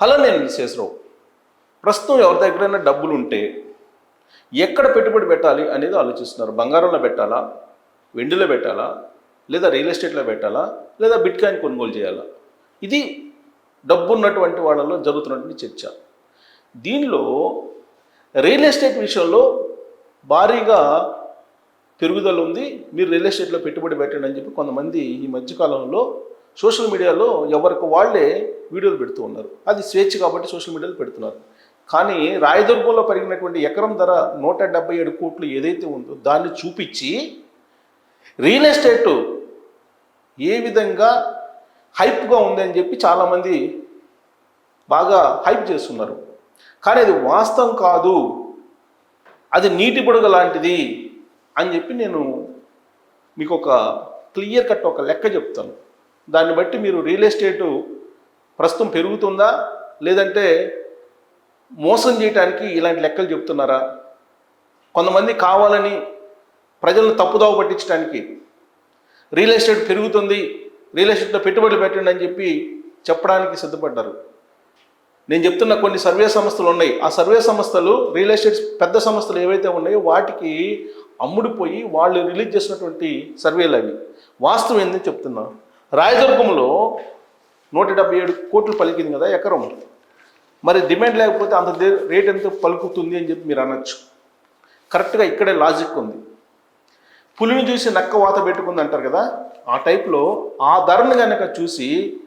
Hello నేను విశేషరావు ప్రస్తుతం ఎవరి దగ్గరైనా డబ్బులు ఉంటే ఎక్కడ పెట్టుబడి పెట్టాలి అనేది ఆలోచిస్తున్నారు. బంగారంలో పెట్టాలా? వెండిలో పెట్టాలా? లేదా రియల్ ఎస్టేట్లో పెట్టాలా? లేదా బిట్ కాయిన్ కొనుగోలు చేయాలా? ఇది డబ్బు ఉన్నటువంటి వాళ్ళలో జరుగుతున్నటువంటి చర్చ. దీనిలో రియల్ ఎస్టేట్ విషయంలో భారీగా పెరుగుదల ఉంది. మీరు రియల్ ఎస్టేట్లో పెట్టుబడి పెట్టండి అని చెప్పి కొంతమంది ఈ మధ్యకాలంలో సోషల్ మీడియాలో ఎవరికి వాళ్ళే వీడియోలు పెడుతూ ఉన్నారు. అది స్వేచ్ఛ కాబట్టి సోషల్ మీడియాలో పెడుతున్నారు. కానీ రాయదుర్గంలో పెరిగినటువంటి ఎకరం ధర నూట డెబ్బై ఏడు కోట్లు ఏదైతే ఉందో దాన్ని చూపించి రియల్ ఎస్టేట్ ఏ విధంగా హైప్గా ఉంది అని చెప్పి చాలామంది బాగా హైప్ చేస్తున్నారు. కానీ అది వాస్తవం కాదు. అది నీటి బుడగ లాంటిది అని చెప్పి నేను మీకు ఒక క్లియర్ కట్ ఒక లెక్క చెప్తాను. దాన్ని బట్టి మీరు రియల్ ఎస్టేటు ప్రస్తుతం పెరుగుతుందా? లేదంటే మోసం చేయడానికి ఇలాంటి లెక్కలు చెప్తున్నారా? కొంతమంది కావాలని ప్రజలను తప్పుదావ పట్టించడానికి రియల్ ఎస్టేట్ పెరుగుతుంది రియల్ ఎస్టేట్లో పెట్టుబడులు పెట్టండి అని చెప్పి చెప్పడానికి సిద్ధపడ్డారు. నేను చెప్తున్న కొన్ని సర్వే సంస్థలు ఉన్నాయి. ఆ సర్వే సంస్థలు రియల్ ఎస్టేట్ పెద్ద సంస్థలు ఏవైతే ఉన్నాయో వాటికి అమ్ముడిపోయి వాళ్ళు రిలీజ్ చేసినటువంటి సర్వేలు అవి. వాస్తవం ఏందని చెప్తున్నాను రాయదుర్గంలో నూట డెబ్బై ఏడు కోట్లు పలికింది కదా ఎకరం. మరి డిమాండ్ లేకపోతే అంత దే- రేట్ ఎంత పలుకుతుంది అని చెప్పి మీరు అనొచ్చు. కరెక్ట్గా ఇక్కడే లాజిక్ ఉంది. పులిని చూసి నక్క వాత పెట్టుకుంది అంటారు కదా ఆ టైప్లో ఆ ధరను కనుక చూసి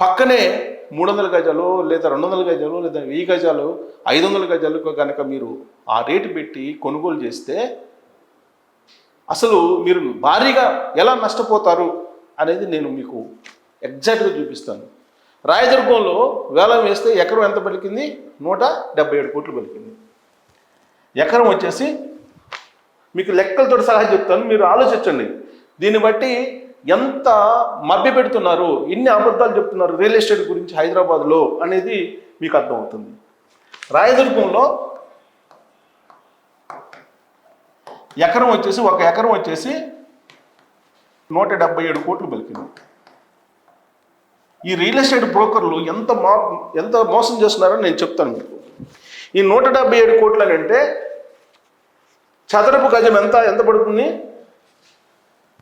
పక్కనే మూడు వందల గజాలు లేదా రెండు వందల గజాలు లేదా వెయ్యి గజాలు ఐదు వందల గజాలకు కనుక మీరు ఆ రేటు పెట్టి కొనుగోలు చేస్తే అసలు మీరు భారీగా ఎలా నష్టపోతారు? అనేది నేను మీకు ఎగ్జాక్ట్గా చూపిస్తాను. రాయదుర్గంలో వేలం వేస్తే ఎకరం ఎంత పలికింది? నూట డెబ్బై ఏడు కోట్లు పలికింది. ఎకరం వచ్చేసి మీకు లెక్కలతో సలహా చెప్తాను మీరు ఆలోచించండి. దీన్ని బట్టి ఎంత మభ్య పెడుతున్నారు ఎన్ని అబద్ధాలు చెప్తున్నారు రియల్ ఎస్టేట్ గురించి హైదరాబాద్లో అనేది మీకు అర్థమవుతుంది. రాయదుర్గంలో ఎకరం వచ్చేసి ఒక ఎకరం వచ్చేసి నూట డెబ్బై ఏడు కోట్లు పలికింది. ఈ రియల్ ఎస్టేట్ బ్రోకర్లు ఎంత మా ఎంత మోసం చేస్తున్నారో నేను చెప్తాను మీకు. ఈ నూట డెబ్బై ఏడు కోట్లు అని అంటే చదరపు గజం ఎంత ఎంత పడుతుంది?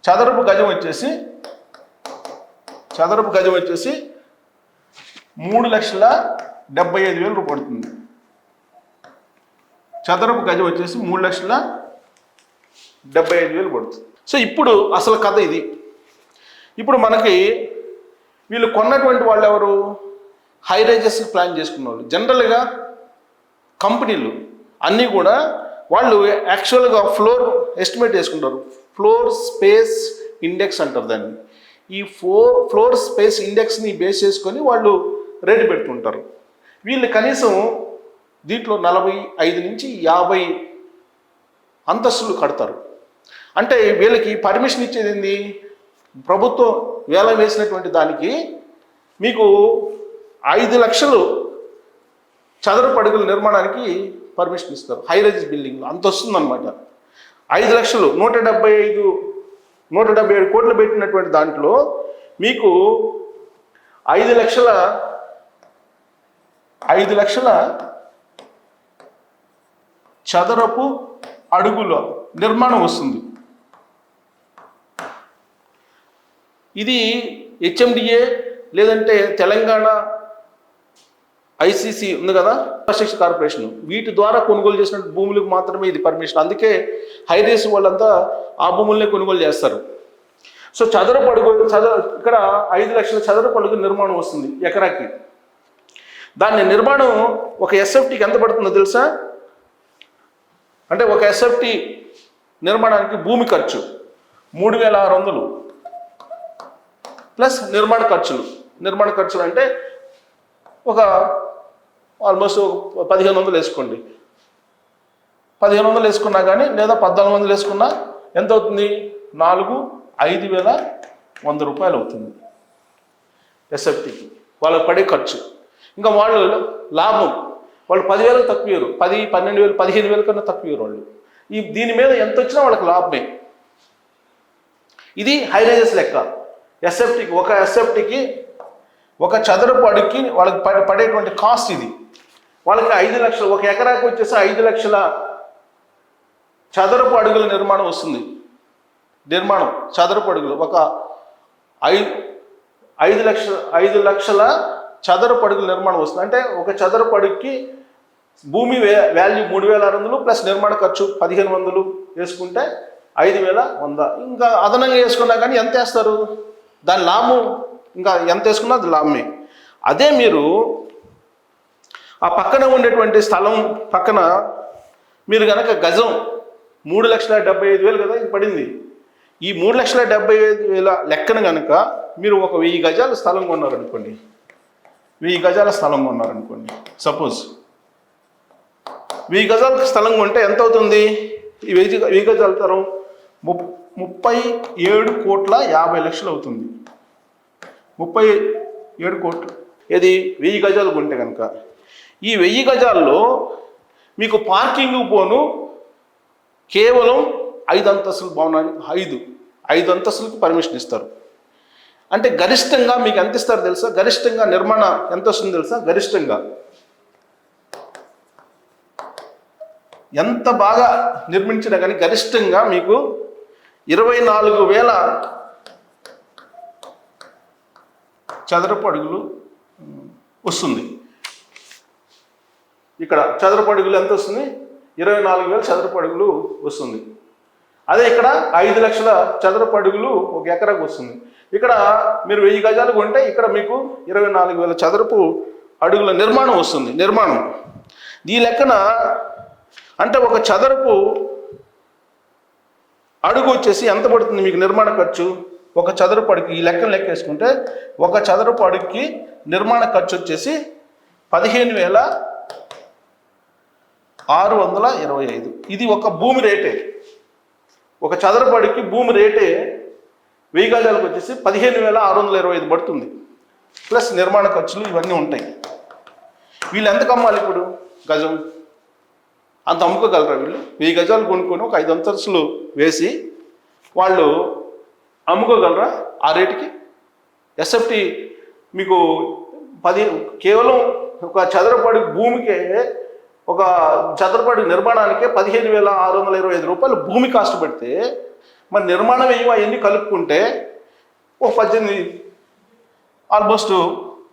చదరపు గజం వచ్చేసి చదరపు గజం వచ్చేసి మూడు లక్షల డెబ్బై ఐదు వేలు పడుతుంది. చదరపు గజం వచ్చేసి మూడు లక్షల డెబ్బై ఐదు వేలు పడుతుంది. సో ఇప్పుడు అసలు కథ ఇది. ఇప్పుడు మనకి వీళ్ళు కొన్నటువంటి వాళ్ళు ఎవరు? హై రైజెస్ ప్లాన్ చేసుకున్నారు జనరల్గా కంపెనీలు అన్నీ కూడా వాళ్ళు యాక్చువల్గా ఫ్లోర్ ఎస్టిమేట్ చేసుకుంటారు. ఫ్లోర్ స్పేస్ ఇండెక్స్ అంటారు దాన్ని. ఈ ఫోర్ ఫ్లోర్ స్పేస్ ఇండెక్స్ని బేస్ చేసుకొని వాళ్ళు రేటు పెడుతుంటారు వీళ్ళు కనీసం దీంట్లో నలభై ఐదు నుంచి యాభై అంతస్తులు కడతారు. అంటే వీళ్ళకి పర్మిషన్ ఇచ్చేది ఏంది? ప్రభుత్వం వేలం వేసినటువంటి దానికి మీకు ఐదు లక్షలు చదరపు అడుగుల నిర్మాణానికి పర్మిషన్ ఇస్తారు. హై రైజ్ అంత వస్తుందన్నమాట. ఐదు లక్షలు నూట డెబ్బై ఐదు నూట డెబ్బై ఏడు కోట్లు పెట్టినటువంటి దాంట్లో మీకు ఐదు లక్షల ఐదు లక్షల చదరపు అడుగుల నిర్మాణం వస్తుంది. ఇది హెచ్ఎండిఏ లేదంటే తెలంగాణ ఐసీసీ ఉంది కదా? Infrastructure corporation. వీటి ద్వారా కొనుగోలు చేసిన భూములకు మాత్రమే ఇది పర్మిషన్. అందుకే హైరేస్ వాళ్ళంతా ఆ భూములనే కొనుగోలు చేస్తారు. సో చదరపు అడుగు చదర ఇక్కడ ఐదు లక్షల చదరపు అడుగు నిర్మాణం వస్తుంది ఎకరాకి. దాని నిర్మాణం ఒక ఎస్ఎఫ్టీకి ఎంత పడుతుందో తెలుసా? అంటే ఒక ఎస్ఎఫ్టీ నిర్మాణానికి భూమి ఖర్చు మూడు వేల ఆరు వందలు. ప్లస్ నిర్మాణ ఖర్చులు. నిర్మాణ ఖర్చులు అంటే ఒక ఆల్మోస్ట్ పదిహేను వందలు వేసుకోండి. పదిహేను వందలు వేసుకున్నా కానీ లేదా పద్నాలుగు వందలు వేసుకున్నా ఎంత అవుతుంది? నాలుగు ఐదు వేల వంద రూపాయలు అవుతుంది. ఎస్ఎఫ్టీకి వాళ్ళకి పడే ఖర్చు. ఇంకా వాళ్ళు లాభం. వాళ్ళు పదివేలకు తక్కువ పది పన్నెండు వేలు పదిహేను వేల కన్నా తక్కువ వాళ్ళు. ఈ దీని మీద ఎంత వచ్చినా వాళ్ళకి లాభమే. ఇది హైరేజెస్ లెక్క. ఎస్ఎఫ్టీకి ఒక ఎస్ఎఫ్టీకి ఒక చదరపు అడుగుకి వాళ్ళకి పడే పడేటువంటి కాస్ట్ ఇది. వాళ్ళకి ఐదు లక్షలు ఒక ఎకరాకు వచ్చేసి ఐదు లక్షల చదరపు అడుగుల నిర్మాణం వస్తుంది. నిర్మాణం చదరపు అడుగులు ఒక ఐదు ఐదు లక్షల ఐదు లక్షల చదరపు అడుగుల నిర్మాణం వస్తుంది. అంటే ఒక చదరపు అడుగుకి భూమి వే వాల్యూ మూడు వేల ఆరు వందలు ప్లస్ నిర్మాణ ఖర్చు పదిహేను వందలు వేసుకుంటే ఐదు వేల వంద. ఇంకా అదనంగా వేసుకున్నా కానీ ఎంత వేస్తారు? దాని లాభం ఇంకా ఎంత వేసుకున్నా అది లాభమే. అదే మీరు ఆ పక్కన ఉండేటువంటి స్థలం పక్కన మీరు కనుక గజం మూడు లక్షల డెబ్బై ఐదు వేలు కదా ఇది పడింది. ఈ మూడు లక్షల డెబ్బై ఐదు వేల లెక్కన కనుక మీరు ఒక వెయ్యి గజాల స్థలం కొన్నారనుకోండి. వెయ్యి గజాల స్థలం కొన్నారనుకోండి. సపోజ్ వెయ్యి గజాల స్థలం కొంటే ఎంత అవుతుంది? ఈ వెయ్యి వెయ్యి గజాల తరం ము ముప్పై ఏడు కోట్ల యాభై లక్షలు అవుతుంది. ముప్పై ఏడు కోట్లు. ఇది వెయ్యి గజాలు కొంటే కనుక. ఈ వెయ్యి గజాల్లో మీకు పార్కింగ్ పోను కేవలం ఐదు అంతస్తుల భవనానికి ఐదు ఐదు అంతస్తులకు పర్మిషన్ ఇస్తారు. అంటే గరిష్టంగా మీకు ఎంత ఇస్తారు తెలుసా? గరిష్టంగా నిర్మాణ ఎంత వస్తుంది తెలుసా? గరిష్టంగా. ఎంత బాగా నిర్మించినా కానీ గరిష్టంగా మీకు ఇరవై నాలుగు వేల చదరపు అడుగులు వస్తుంది. ఇక్కడ చదరపు అడుగులు ఎంత వస్తుంది? ఇరవై నాలుగు వేల చదరపు అడుగులు వస్తుంది. అదే ఇక్కడ ఐదు లక్షల చదరపు అడుగులు ఒక ఎకరాకు వస్తుంది. ఇక్కడ మీరు వెయ్యి గజాలు కొంటే ఇక్కడ మీకు ఇరవై నాలుగు వేల చదరపు అడుగుల నిర్మాణం వస్తుంది నిర్మాణం. ఈ లెక్కన అంటే ఒక చదరపు అడుగు వచ్చేసి ఎంత పడుతుంది మీకు నిర్మాణ ఖర్చు? ఒక చదరపు అడుగు ఈ లెక్కను లెక్కేసుకుంటే ఒక చదరపు అడుగుకి నిర్మాణ ఖర్చు వచ్చేసి పదిహేను వేల ఆరు వందల ఇరవై ఐదు. ఇది ఒక భూమి రేటే. ఒక చదరపు అడుగుకి భూమి రేటే వెయ్యి గజాలకు వచ్చేసి పదిహేను వేల ఆరు వందల ఇరవై ఐదు పడుతుంది. ప్లస్ నిర్మాణ ఖర్చులు ఇవన్నీ ఉంటాయి. వీళ్ళు ఎంత కమ్మాలి ఇప్పుడు? గజం. అంత అమ్ముకోగలరా వీళ్ళు? వెయ్యి గజాలు కొనుక్కొని ఒక ఐదు అంతస్తులు వేసి వాళ్ళు అమ్ముకోగలరా ఆ రేటుకి? ఎస్ఎఫ్టి మీకు పది కేవలం ఒక చదరపడి భూమికే ఒక చదరపడి నిర్మాణానికే పదిహేను వేల ఆరు వందల ఇరవై ఐదు రూపాయలు భూమి కాస్ట్ పెడితే మరి నిర్మాణం ఏమో అవన్నీ కలుపుకుంటే ఒక పద్దెనిమిది ఆల్మోస్ట్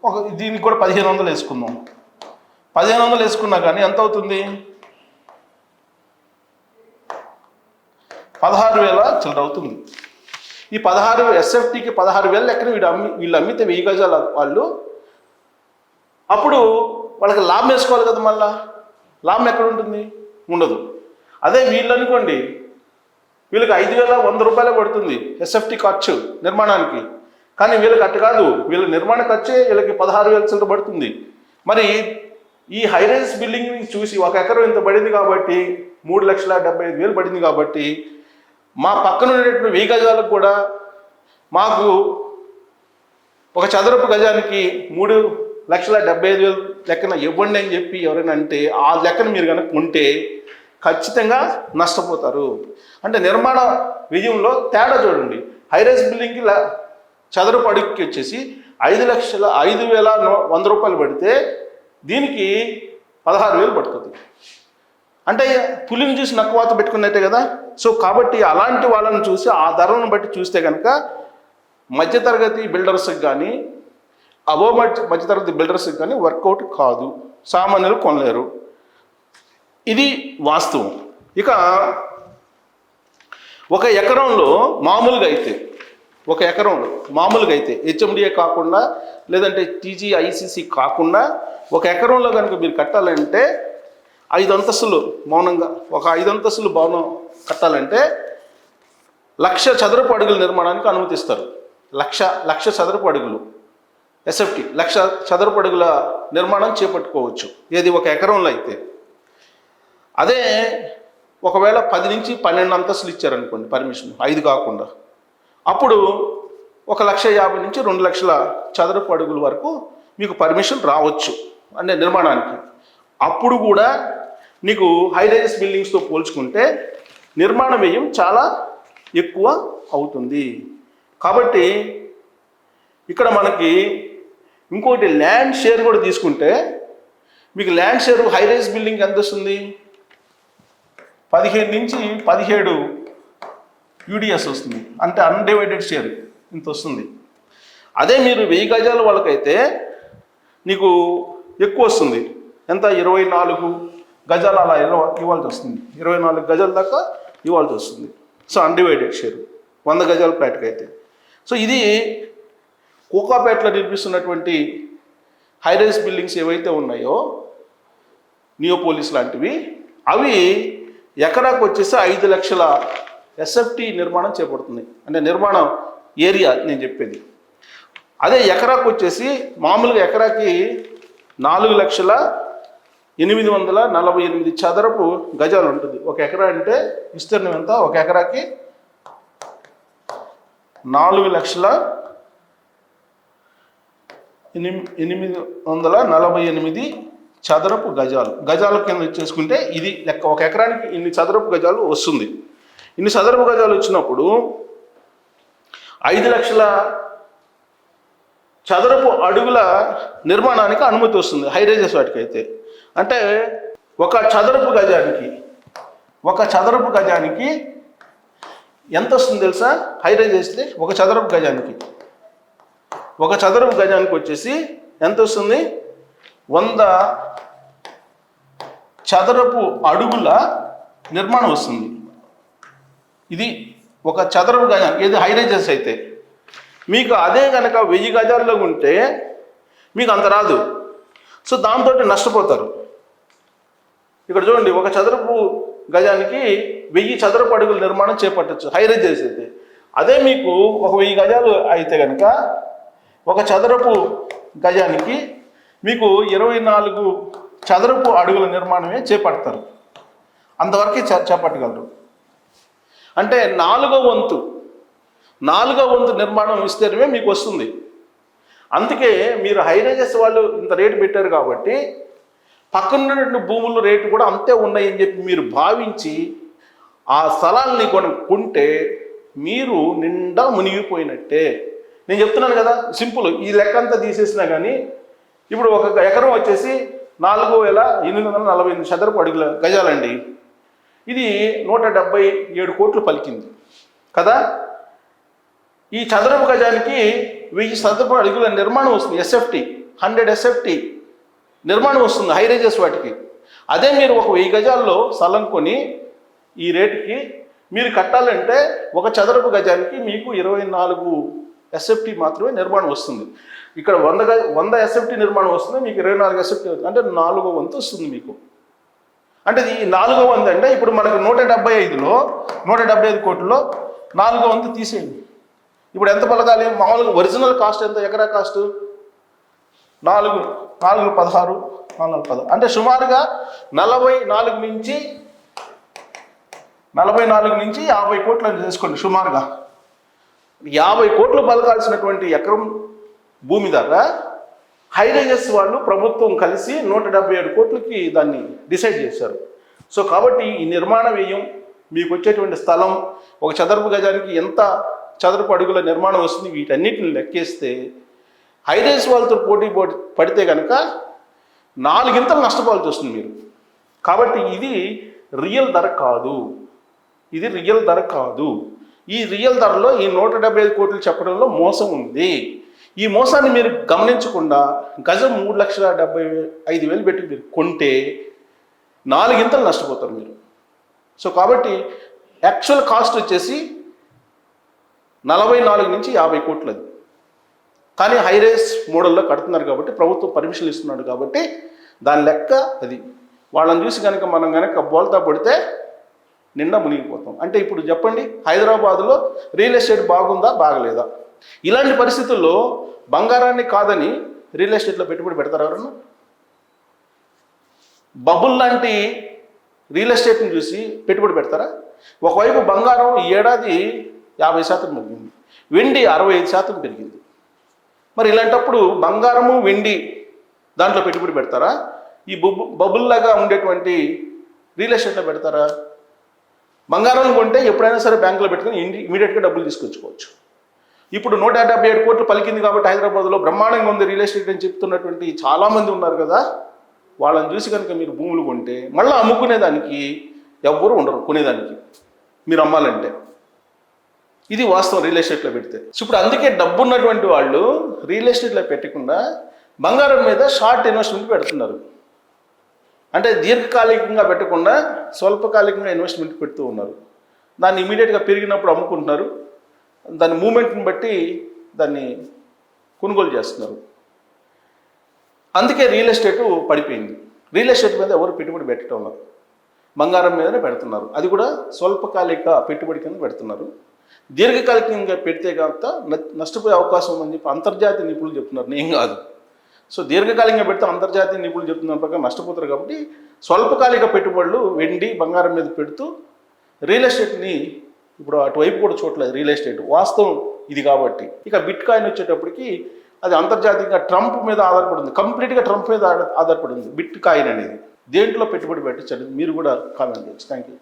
ఒక దీనికి కూడా పదిహేను వందలు వేసుకుందాం. పదిహేను వందలు వేసుకున్నా కానీ ఎంత అవుతుంది? పదహారు వేల చిల్లర అవుతుంది ఈ పదహారు ఎస్ఎఫ్టీకి పదహారు వేల లెక్కన వీడు అమ్మి వీళ్ళు అమ్మితే వెయ్యి గజాల వాళ్ళు. అప్పుడు వాళ్ళకి లాభం వేసుకోవాలి కదా మళ్ళా? లాభం ఎక్కడ ఉంటుంది ఉండదు. అదే వీళ్ళు అనుకోండి వీళ్ళకి ఐదు వేల వంద రూపాయలే పడుతుంది ఎస్ఎఫ్టీ ఖర్చు నిర్మాణానికి. కానీ వీళ్ళకి అట్టు కాదు. వీళ్ళ నిర్మాణ ఖర్చే వీళ్ళకి పదహారు వేల చిల్లర పడుతుంది. మరి ఈ హైరైజ్ బిల్డింగ్ చూసి ఒక ఎకరం ఇంత పడింది కాబట్టి మూడు లక్షల డెబ్బై ఐదు వేలు పడింది కాబట్టి మా పక్కన ఉండేటువంటి వెయ్యి గజాలకు కూడా మాకు ఒక చదరపు గజానికి మూడు లక్షల డెబ్బై ఐదు వేలు లెక్కన ఇవ్వండి అని చెప్పి ఎవరైనా అంటే ఆ లెక్కన మీరు కనుక ఉంటే ఖచ్చితంగా నష్టపోతారు. అంటే నిర్మాణ విజయంలో తేడా చూడండి. హైరైజ్ బిల్డింగ్కి చదరపు అడుగుకి వచ్చేసి ఐదు లక్షల ఐదు వేల వంద రూపాయలు పడితే దీనికి పదహారు వేలు పడుతుంది. అంటే పులిని చూసి నక్కువాత పెట్టుకున్నట్టే కదా? సో కాబట్టి అలాంటి వాళ్ళని చూసి ఆ ధరలను బట్టి చూస్తే కనుక మధ్యతరగతి బిల్డర్స్కి కానీ అబో మధ్య మధ్యతరగతి బిల్డర్స్కి కానీ వర్కౌట్ కాదు. సామాన్యులు కొనలేరు. ఇది వాస్తవం. ఇక ఒక ఎకరంలో మామూలుగా అయితే ఒక ఎకరంలో మామూలుగా అయితే హెచ్ఎండిఏ కాకుండా లేదంటే టీజీ కాకుండా ఒక ఎకరంలో కనుక మీరు కట్టాలంటే ఐదు అంతస్తులు మౌనంగా. ఒక ఐదు అంతస్తులు భవనం కట్టాలంటే లక్ష చదరపు అడుగుల నిర్మాణానికి అనుమతిస్తారు. లక్ష లక్ష చదరపు అడుగులు. ఎస్ఎఫ్టి లక్ష చదరపు అడుగుల నిర్మాణం చేపట్టుకోవచ్చు. ఏది ఒక ఎకరంలో అయితే. అదే ఒకవేళ పది నుంచి పన్నెండు అంతస్తులు ఇచ్చారనుకోండి పర్మిషన్. ఐదు కాకుండా. అప్పుడు ఒక లక్ష యాభై నుంచి రెండు లక్షల చదరపు అడుగుల వరకు మీకు పర్మిషన్ రావచ్చు. అనే నిర్మాణానికి. అప్పుడు కూడా నీకు హై బిల్డింగ్స్తో పోల్చుకుంటే నిర్మాణ వ్యయం చాలా ఎక్కువ అవుతుంది. కాబట్టి ఇక్కడ మనకి ఇంకోటి ల్యాండ్ షేర్ కూడా తీసుకుంటే మీకు ల్యాండ్ షేర్ హైరైజ్ బిల్డింగ్ ఎంత వస్తుంది పదిహేను నుంచి పదిహేడు యూడిఎస్ వస్తుంది. అంటే అన్డివైడెడ్ షేర్ ఇంత వస్తుంది అదే మీరు వెయ్యి గజాల వాళ్ళకైతే నీకు ఎక్కువ వస్తుంది. ఎంత? ఇరవై నాలుగు గజాలు అలా ఇవ్వ- ఇవ్వాల్సి వస్తుంది. ఇరవై నాలుగు గజాల దాకా ఇవ్వాల్సి వస్తుంది. సో అన్డివైడెడ్ షేర్ వంద గజాల ప్లాట్కి అయితే. సో ఇది కోకాపేటలో నిర్మిస్తున్నటువంటి హైరైజ్ బిల్డింగ్స్ ఏవైతే ఉన్నాయో నియోపోలిస్ లాంటివి అవి ఎకరాకు వచ్చేసి ఐదు లక్షల ఎస్ఎఫ్టి నిర్మాణం చేపడుతుంది. అంటే నిర్మాణం ఏరియా నేను చెప్పేది. అదే ఎకరాకు వచ్చేసి మామూలుగా ఎకరాకి నాలుగు లక్షల ఎనిమిది వందల నలభై ఎనిమిది చదరపు గజాలు ఉంటుంది. ఒక ఎకరా అంటే విస్తీర్ణం ఎంత? ఒక ఎకరాకి నాలుగు లక్షల ఎనిమి ఎనిమిది వందల నలభై ఎనిమిది చదరపు గజాలు. గజాల కింద చేసుకుంటే ఇది లెక్క. ఒక ఎకరానికి ఇన్ని చదరపు గజాలు వస్తుంది. ఇన్ని చదరపు గజాలు వచ్చినప్పుడు ఐదు లక్షల చదరపు అడుగుల నిర్మాణానికి అనుమతి వస్తుంది. హైరేజెస్ వాటికి అయితే అంటే ఒక చదరపు గజానికి ఒక చదరపు గజానికి ఎంత వస్తుంది తెలుసా? హైరేజ్ చేస్తే ఒక చదరపు గజానికి. ఒక చదరపు గజానికి వచ్చేసి ఎంత వస్తుంది? వంద చదరపు అడుగుల నిర్మాణం వస్తుంది. ఇది ఒక చదరపు గజం ఏది హైరేజెస్ అయితే. మీకు అదే కనుక వెయ్యి గజాల్లో ఉంటే మీకు అంత రాదు. సో దాంతో నష్టపోతారు. ఇక్కడ చూడండి ఒక చదరపు గజానికి వెయ్యి చదరపు అడుగుల నిర్మాణం చేపట్టచ్చు హైరేజ్ అయితే అదే మీకు ఒక వెయ్యి గజాలు అయితే కనుక ఒక చదరపు గజానికి మీకు ఇరవై నాలుగు చదరపు అడుగుల నిర్మాణమే చేపడతారు. అంతవరకే చేపట్టగలరు. అంటే నాలుగో వంతు నాలుగో వంతు నిర్మాణం ఇస్తేనే మీకు వస్తుంది. అందుకే మీరు హైరేజెస్ వాళ్ళు ఇంత రేటు పెట్టారు కాబట్టి పక్కనున్నటువంటి భూముల రేటు కూడా అంతే ఉన్నాయని చెప్పి మీరు భావించి ఆ స్థలాల్ని కొనుక్కుంటే మీరు నిండా మునిగిపోయినట్టే. నేను చెప్తున్నాను కదా సింపుల్. ఈ లెక్క అంతా తీసేసినా కానీ ఇప్పుడు ఒక ఎకరం వచ్చేసి నాలుగు వేల ఎనిమిది వందల నలభై ఎనిమిది చదరపు అడుగుల గజాలండి. ఇది నూట డెబ్బై ఏడు కోట్లు పలికింది. కదా? ఈ చదరపు గజానికి వెయ్యి చదరపు అడుగుల నిర్మాణం వస్తుంది ఎస్ఎఫ్టీ హండ్రెడ్ ఎస్ఎఫ్టీ నిర్మాణం వస్తుంది హైరేజెస్ వాటికి. అదే మీరు ఒక వెయ్యి గజాల్లో స్థలం కొని ఈ రేటుకి మీరు కట్టాలంటే ఒక చదరపు గజానికి మీకు ఇరవై నాలుగు ఎస్ఎఫ్టి మాత్రమే నిర్మాణం వస్తుంది. ఇక్కడ వంద గజ వంద ఎస్ఎఫ్టీ నిర్మాణం వస్తుంది మీకు ఇరవై నాలుగు ఎస్ఎఫ్టీ అంటే నాలుగో వంతు వస్తుంది మీకు. అంటే ఈ నాలుగో వంతు అంటే ఇప్పుడు మనకు నూట డెబ్బై ఐదులో నూట డెబ్బై ఐదు కోట్లలో నాలుగో వంతు తీసేయండి. ఇప్పుడు ఎంత పలకాలి? మామూలుగా ఒరిజినల్ కాస్ట్ ఎంత? ఎకరా కాస్ట్? నాలుగు నాలుగు పదహారు నాలుగు పదహారు అంటే సుమారుగా నలభై నాలుగు నుంచి నలభై నాలుగు నుంచి యాభై కోట్లు అని చేసుకోండి సుమారుగా. యాభై కోట్లు పలకాల్సినటువంటి ఎకరం భూమి దగ్గర హైరేజెస్ వాళ్ళు ప్రభుత్వం కలిసి నూట డెబ్బై ఏడు కోట్లకి దాన్ని డిసైడ్ చేశారు. సో కాబట్టి ఈ నిర్మాణ వ్యయం మీకు వచ్చేటువంటి స్థలం ఒక చదరపు గజానికి ఎంత చదరపు అడుగుల నిర్మాణం వస్తుంది వీటన్నిటిని లెక్కేస్తే హైరేజ్ వాళ్ళతో పోటీ పోటీ పడితే కనుక నాలుగింతలు నష్టపోవాల్సి వస్తుంది మీరు. కాబట్టి ఇది రియల్ ధర కాదు. ఇది రియల్ ధర కాదు. ఈ రియల్ ధరలో ఈ నూట డెబ్బై ఐదు కోట్లు చెప్పడంలో మోసం ఉంది. ఈ మోసాన్ని మీరు గమనించకుండా గజం మూడు లక్షల డెబ్బై ఐదు వేలు పెట్టి మీరు కొంటే నాలుగింతలు నష్టపోతారు మీరు. సో కాబట్టి యాక్చువల్ కాస్ట్ వచ్చేసి నలభై నాలుగు నుంచి యాభై కోట్లు అది కానీ హైరేస్ మోడల్లో కడుతున్నారు కాబట్టి ప్రభుత్వం పర్మిషన్ ఇస్తున్నాడు కాబట్టి దాని లెక్క అది. వాళ్ళని చూసి కనుక మనం కనుక బోల్తా పడితే నిండా మునిగిపోతాం. అంటే ఇప్పుడు చెప్పండి హైదరాబాద్లో రియల్ ఎస్టేట్ బాగుందా బాగలేదా? ఇలాంటి పరిస్థితుల్లో బంగారాన్ని కాదని రియల్ ఎస్టేట్లో పెట్టుబడి పెడతారు ఎవరన్నా? బబుల్ లాంటి రియల్ ఎస్టేట్ని చూసి పెట్టుబడి పెడతారా? ఒకవైపు బంగారం ఈ ఏడాది యాభై శాతం పెరిగింది. వెండి అరవై ఐదు శాతం పెరిగింది. మరి ఇలాంటప్పుడు బంగారము వెండి దాంట్లో పెట్టుబడి పెడతారా? ఈ బొబ్బు బబుల్లాగా ఉండేటువంటి రియల్ ఎస్టేట్లో పెడతారా? బంగారం కొంటే ఎప్పుడైనా సరే బ్యాంకులో పెట్టుకుని ఇండి ఇమీడియట్గా డబ్బులు తీసుకొచ్చుకోవచ్చు. ఇప్పుడు నూట డెబ్బై ఏడు కోట్లు పలికింది కాబట్టి హైదరాబాద్లో బ్రహ్మాండంగా ఉంది రియల్ ఎస్టేట్ అని చెప్తున్నటువంటి చాలామంది ఉన్నారు కదా? వాళ్ళని చూసి కనుక మీరు భూములు కొంటే మళ్ళీ అమ్ముకునేదానికి ఎవ్వరు ఉండరు కొనేదానికి. మీరు అమ్మాలంటే. ఇది వాస్తవం రియల్ ఎస్టేట్లో పెడితే. ఇప్పుడు అందుకే డబ్బు ఉన్నటువంటి వాళ్ళు రియల్ ఎస్టేట్లో పెట్టకుండా బంగారం మీద షార్ట్ ఇన్వెస్ట్మెంట్ పెడుతున్నారు. అంటే దీర్ఘకాలికంగా పెట్టకుండా స్వల్పకాలికంగా ఇన్వెస్ట్మెంట్ పెడుతూ ఉన్నారు. దాన్ని ఇమీడియట్గా పెరిగినప్పుడు అమ్ముకుంటున్నారు. దాని మూమెంట్ని బట్టి దాన్ని కొనుగోలు చేస్తున్నారు. అందుకే రియల్ ఎస్టేట్ పడిపోయింది. రియల్ ఎస్టేట్ మీద ఎవరు పెట్టుబడి పెట్టడం లేదు. బంగారం మీదనే పెడుతున్నారు. అది కూడా స్వల్పకాలిక పెట్టుబడి కింద పెడుతున్నారు. దీర్ఘకాలికంగా పెడితే కాక నష్టపోయే అవకాశం ఉందని చెప్పి అంతర్జాతీయ నిపుణులు చెప్తున్నారు. నేను కాదు. సో దీర్ఘకాలికంగా పెడితే అంతర్జాతీయ నిపుణులు చెప్తున్న ప్రకారం నష్టపోతారు కాబట్టి స్వల్పకాలిక పెట్టుబడులు వెండి బంగారం మీద పెడుతూ రియల్ ఎస్టేట్ని ఇప్పుడు అటువైపు కూడా చూడలేదు రియల్ ఎస్టేట్. వాస్తవం ఇది కాబట్టి. ఇక బిట్ కాయిన్ వచ్చేటప్పటికి అది అంతర్జాతీయంగా ట్రంప్ మీద ఆధారపడింది కంప్లీట్గా ట్రంప్ మీద ఆధారపడింది బిట్ కాయిన్ అనేది. దేంట్లో పెట్టుబడి పెట్టచ్చు మీరు కూడా కామెంట్ చేయొచ్చు. Thank you